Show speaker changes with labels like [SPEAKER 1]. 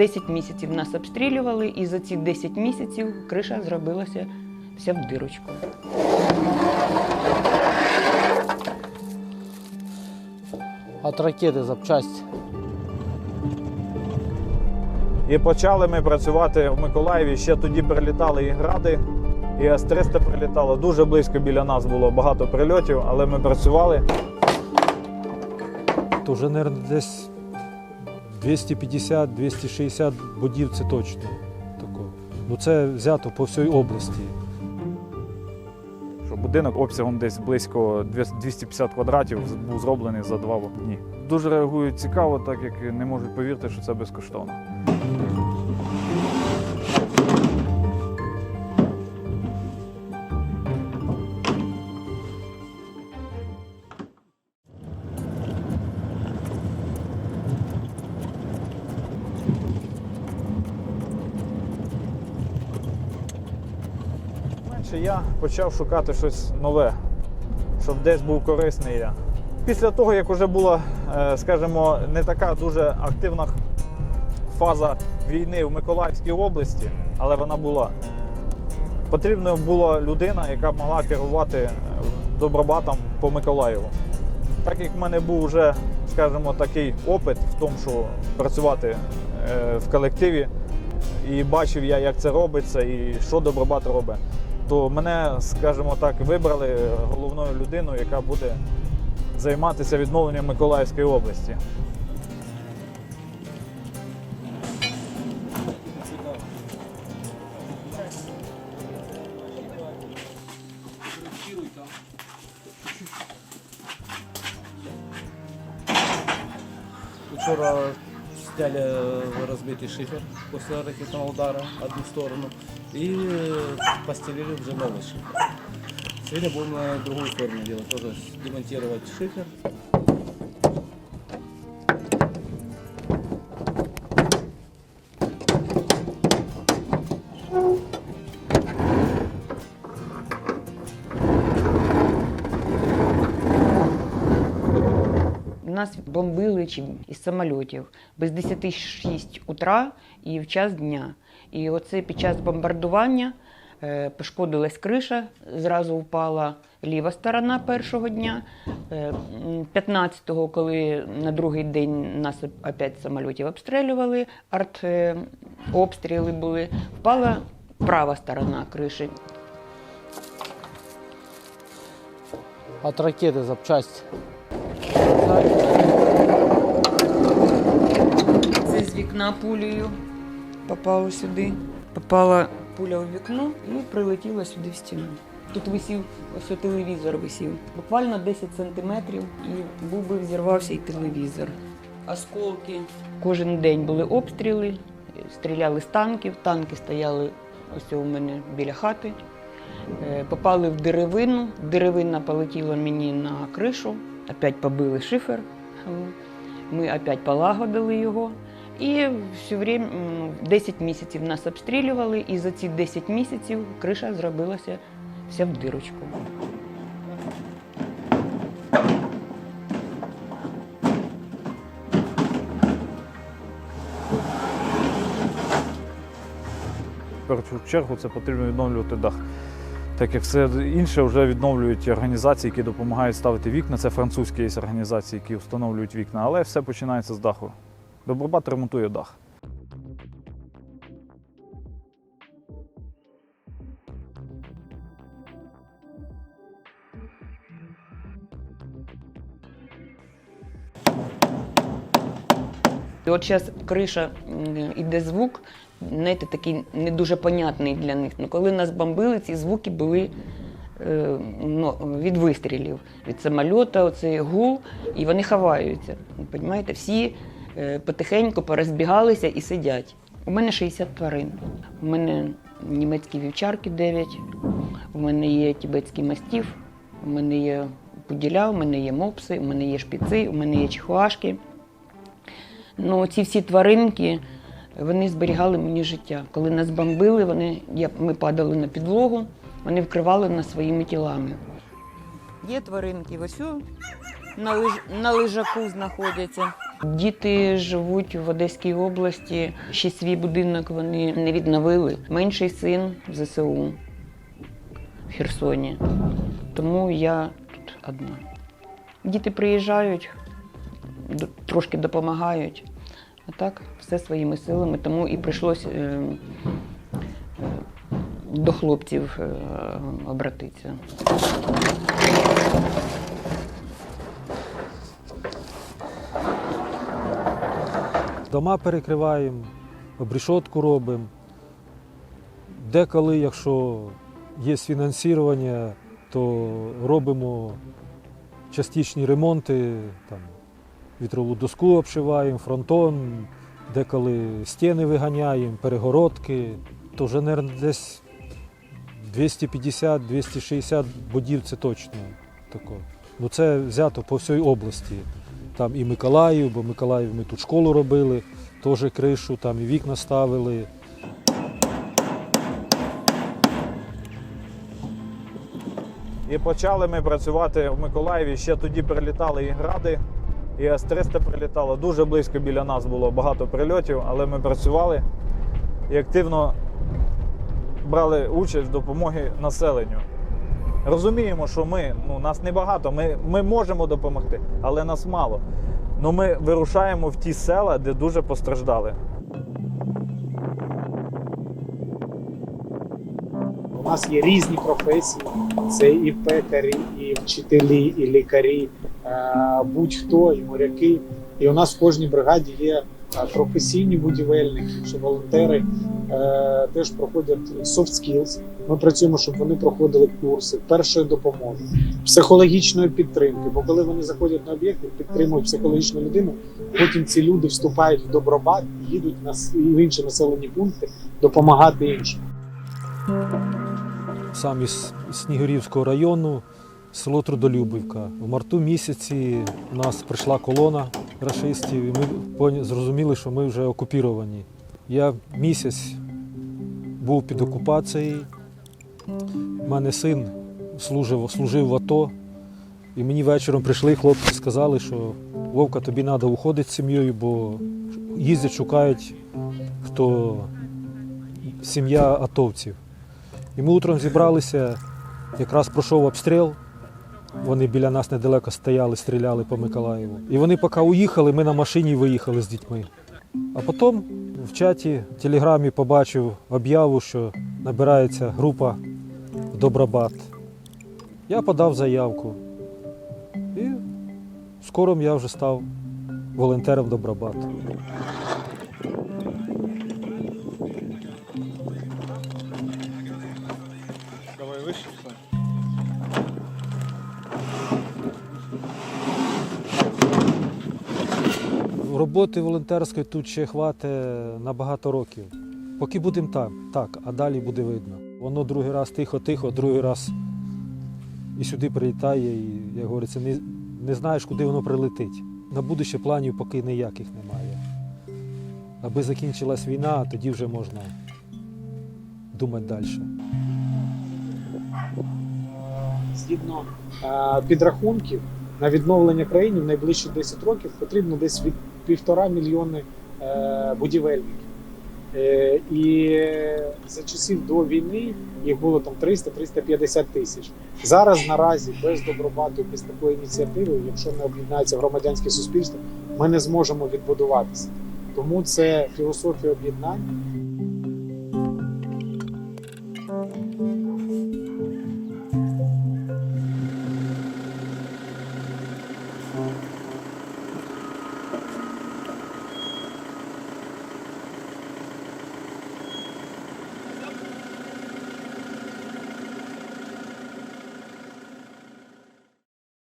[SPEAKER 1] 10 місяців нас обстрілювали, і за ці 10 місяців криша зробилася вся в дирочку.
[SPEAKER 2] От ракети запчасті.
[SPEAKER 3] І почали ми працювати в Миколаєві. Ще тоді прилітали і гради, і С-300 прилітало. Дуже близько біля нас було багато прильотів, але ми працювали.
[SPEAKER 4] вже, мабуть, десь 250-260 будів це точно. Тако. Ну це взято по всій області.
[SPEAKER 3] Що будинок обсягом десь близько 250 квадратів був зроблений за два дні. Дуже реагують цікаво, так як не можуть повірити, що це безкоштовно. Менше я почав шукати щось нове, щоб десь був корисний я. Після того, як вже була, е, скажімо, не така дуже активна фаза війни в Миколаївській області, але вона була. Потрібна була людина, яка могла керувати е, добробатом по Миколаєву. Так як в мене був вже, скажімо, такий опит в тому, що працювати е, в колективі, і бачив я, як це робиться і що добробат робить, то мене, скажімо так, вибрали головною людиною, яка буде займатися відновленням Миколаївської області.
[SPEAKER 2] Сняли розбитий шифер після ракетного удару одну сторону і постелили вже новий шифер. Сегодня будем на другую сторону делать, тоже демонтировать шифер.
[SPEAKER 1] Нас бомбили чи із самольотів без 10 6 утра і в час дня. І оце під час бомбардування е, пошкодилась криша, зразу впала ліва сторона першого дня. Е, 15-го, коли на другий день нас опять з самольотів обстрілювали, арт е, були, впала права сторона криші.
[SPEAKER 2] От ракети запчасті.
[SPEAKER 1] Вікна пулею попало сюди. Попала пуля у вікно і прилетіла сюди в стіну. Тут висів, ось телевізор висів. Буквально 10 сантиметрів і був би взірвався і телевізор. Осколки. Кожен день були обстріли, стріляли з танків, танки стояли ось у мене біля хати. Е, Попали в деревину, деревина полетіла мені на кришу, опять побили шифер. Ми опять полагодили його. І все время 10 місяців нас обстрілювали, і за ці 10 місяців криша зробилася вся в дирочку.
[SPEAKER 3] В першу чергу це потрібно відновлювати дах. Так як все інше вже відновлюють організації, які допомагають ставити вікна. Це французькі є організації, які встановлюють вікна, але все починається з даху. Добробат ремонтує дах.
[SPEAKER 1] От зараз криша м, іде звук, знаєте, такий не дуже понятний для них. Ну, коли нас бомбили, ці звуки були е, ну, від вистрілів, від самольота, оцей гул, і вони ховаються. Ви Понімаєте? Всі потихеньку порозбігалися і сидять. У мене 60 тварин. У мене німецькі вівчарки 9, у мене є тібетський мастів, у мене є пуділя, у мене є мопси, у мене є шпіци, у мене є чихуашки. Ну, ці всі тваринки вони зберігали мені життя. Коли нас бомбили, вони, я, ми падали на підлогу, вони вкривали нас своїми тілами. Є тваринки, ось на, лиж, на лежаку знаходяться. Діти живуть в Одеській області. Ще свій будинок вони не відновили. Менший син ЗСУ в Херсоні. Тому я тут одна. Діти приїжджають, трошки допомагають. А так, все своїми силами, тому і прийшлось е, е, до хлопців е, обратитися.
[SPEAKER 4] Дома перекриваємо, обрішотку робимо. Деколи, якщо є фінансування, то робимо частичні ремонти, там, вітрову доску обшиваємо, фронтон, деколи стіни виганяємо, перегородки. То вже, мабуть, десь 250-260 будів це точно. Тако. Ну, це взято по всій області. Там і Миколаїв, бо Миколаїв ми тут школу робили, теж кришу, там і вікна ставили.
[SPEAKER 3] І почали ми працювати в Миколаєві. Ще тоді прилітали і гради, і С-300 прилітало. Дуже близько біля нас було багато прильотів, але ми працювали і активно брали участь в допомогі населенню. Розуміємо, що ми, ну, нас небагато, ми, ми можемо допомогти, але нас мало. Ну ми вирушаємо в ті села, де дуже постраждали.
[SPEAKER 5] У нас є різні професії: це і пекарі, і вчителі, і лікарі, е, будь-хто, і моряки. І у нас в кожній бригаді є професійні будівельники, що волонтери е, теж проходять soft skills. Ми працюємо, щоб вони проходили курси першої допомоги, психологічної підтримки. Бо коли вони заходять на об'єкт підтримують психологічну людину, потім ці люди вступають в добробат, їдуть на інші населені пункти допомагати іншим.
[SPEAKER 4] Сам із Снігурівського району, село Трудолюбівка. В марту місяці у нас прийшла колона рашистів, і ми зрозуміли, що ми вже окупіровані. Я місяць був під окупацією. У мене син служив, служив в АТО. І мені вечором прийшли хлопці, сказали, що Вовка, тобі треба уходити з сім'єю, бо їздять, шукають, хто сім'я атовців. І ми утром зібралися, якраз пройшов обстріл. Вони біля нас недалеко стояли, стріляли по Миколаєву. І вони поки уїхали, ми на машині виїхали з дітьми. А потім в чаті в телеграмі побачив об'яву, що набирається група в Добробат. Я подав заявку. І скоро я вже став волонтером Добробат. Роботи волонтерської тут ще хватить на багато років. Поки будемо там, так, а далі буде видно. Воно другий раз тихо-тихо, другий раз і сюди прилітає, і, як говориться, не, не знаєш, куди воно прилетить. На будуще планів поки ніяких немає. Аби закінчилась війна, тоді вже можна думати далі.
[SPEAKER 5] згідно е, підрахунків на відновлення країни в найближчі 10 років потрібно десь від півтора мільйони е, будівельників. Е, і за часів до війни їх було там 300-350 тисяч. Зараз наразі без добробату, без такої ініціативи, якщо не об'єднається громадянське суспільство, ми не зможемо відбудуватися. Тому це філософія об'єднань,